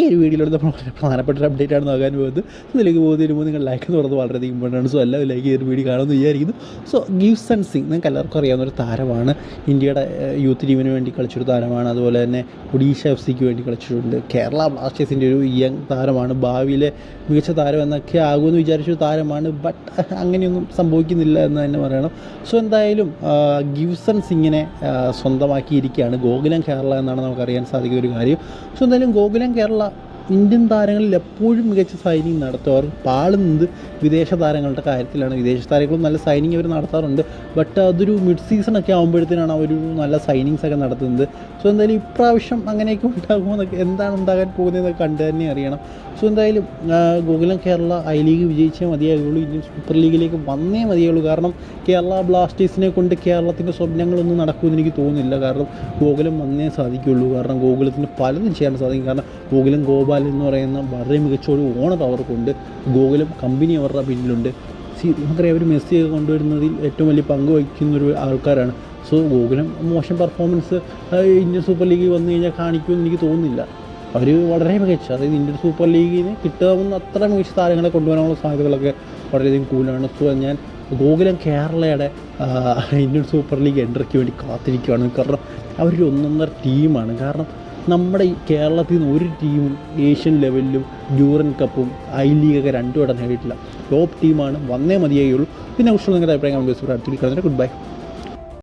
ഈ ഒരു വീഡിയോയിലൂടെ നമ്മൾ പ്രധാനപ്പെട്ട ഒരു അപ്ഡേറ്റ് ആണ് നോക്കാൻ പോകുന്നത്. സോ ഇതിലേക്ക് പോകുന്നതിന് മുമ്പ് നിങ്ങൾ ലൈക്ക് എന്ന് പറയുന്നത് വളരെയധികം ഇമ്പോർട്ടന്റ് സോ എല്ലാവരും ലൈക്ക് ചെയ്തൊരു വീഡിയോ കാണുമെന്ന് വിചാരിക്കുന്നു. സോ ഗീവ്സൺ സിംഗ് നിങ്ങൾക്ക് എല്ലാവർക്കും അറിയാവുന്ന ഒരു താരമാണ്. ഇന്ത്യയുടെ യൂത്ത് ടീമിന് വേണ്ടി കളിച്ചൊരു താരമാണ്. അതുപോലെ തന്നെ ഒഡീഷ എഫ് സിക്ക് വേണ്ടി കളിച്ചിട്ടുണ്ട്. കേരള ബ്ലാസ്റ്റേഴ്സിന്റെ ഒരു യങ് താരമാണ്. ഭാവിയിലെ മികച്ച താരം എന്നൊക്കെ ആകുമെന്ന് വിചാരിച്ചൊരു താരമാണ്. ബട്ട് അങ്ങനെയൊന്നും സംഭവിക്കുന്നില്ല എന്ന് തന്നെ പറയണം. സോ എന്തായാലും ഗിവ്സൺ സിംഗിനെ സ്വന്തമാക്കിയിരിക്കുകയാണ് ഗോകുലം കേരള എന്നാണ് നമുക്കറിയാൻ സാധിക്കുന്ന ഒരു കാര്യം. സോ എന്തായാലും ഗോകുലം കേരള ഇന്ത്യൻ താരങ്ങളിൽ എപ്പോഴും മികച്ച സൈനിങ് നടത്തുവാർ പാളുന്നത് വിദേശ താരങ്ങളുടെ കാര്യത്തിലാണ്. വിദേശ താരങ്ങളും നല്ല സൈനിങ് അവർ നടത്താറുണ്ട്. ബട്ട് അതൊരു മിഡ് സീസൺ ഒക്കെ ആകുമ്പോഴത്തേനാണ് അവർ നല്ല സൈനിങ്സ് ഒക്കെ നടത്തുന്നത്. സോ എന്തായാലും ഇപ്രാവശ്യം അങ്ങനെയൊക്കെ ഉണ്ടാകുമോ എന്നൊക്കെ എന്താണ് ഉണ്ടാകാൻ പോകുന്നതെന്നൊക്കെ കണ്ടു തന്നെ അറിയണം. സോ എന്തായാലും ഗോകുലം കേരള ഐ ലീഗ് വിജയിച്ചേ മതിയാകുള്ളൂ ഇന്ത്യൻ സൂപ്പർ ലീഗിലേക്ക് വന്നേ മതിയുള്ളൂ കാരണം കേരള ബ്ലാസ്റ്റേഴ്സിനെ കൊണ്ട് കേരളത്തിന്റെ സ്വപ്നങ്ങളൊന്നും നടക്കുമെന്ന് എനിക്ക് തോന്നുന്നില്ല. കാരണം ഗോകുലം വന്നേ സാധിക്കുള്ളൂ. കാരണം ഗോകുലത്തിന് പലതും ചെയ്യാൻ സാധിക്കും. കാരണം ഗോകുലം ഗോപാൽ എന്ന് പറയുന്ന വളരെ മികച്ച ഒരു ഓണർ അവർക്കുണ്ട് ഗോകുലം കമ്പനി അവരുടെ പിന്നിലുണ്ട്. സി നമുക്കറിയാം അവർ മെസ്സിയൊക്കെ കൊണ്ടുവരുന്നതിൽ ഏറ്റവും വലിയ പങ്ക് വഹിക്കുന്ന ഒരു ആൾക്കാരാണ്. സോ ഗോകുലം മോശം പെർഫോമൻസ് ഇന്ത്യൻ സൂപ്പർ ലീഗിൽ വന്നു കഴിഞ്ഞാൽ കാണിക്കുമെന്ന് എനിക്ക് തോന്നുന്നില്ല. അവർ വളരെ മികച്ച അതായത് ഇന്ത്യൻ സൂപ്പർ ലീഗിന് കിട്ടാവുന്ന അത്ര മികച്ച താരങ്ങളെ കൊണ്ടുവരാനുള്ള സാധ്യതകളൊക്കെ വളരെയധികം കൂടുതലാണ്. സോ ഞാൻ ഗോകുലം കേരളയുടെ ഇന്ത്യൻ സൂപ്പർ ലീഗ് എൻട്രിക്ക് വേണ്ടി കാത്തിരിക്കുകയാണ് കാരണം അവരൊരു ഒന്നൊന്നര ടീമാണ് കാരണം നമ്മുടെ ഈ കേരളത്തിൽ നിന്ന് ഒരു ടീമും ഏഷ്യൻ ലെവലിലും ഡ്യൂറൻ കപ്പും ഐ ലീഗൊക്കെ രണ്ടും ഇടം നേടിയിട്ടില്ല. ടോപ്പ് ടീമാണ് വന്നേ മതിയായുള്ളൂ. പിന്നെ കുറിച്ചുള്ള നിങ്ങളുടെ അഭിപ്രായം കമന്റ് അടുത്തിരിക്കുന്നത് ഗുഡ് ബൈ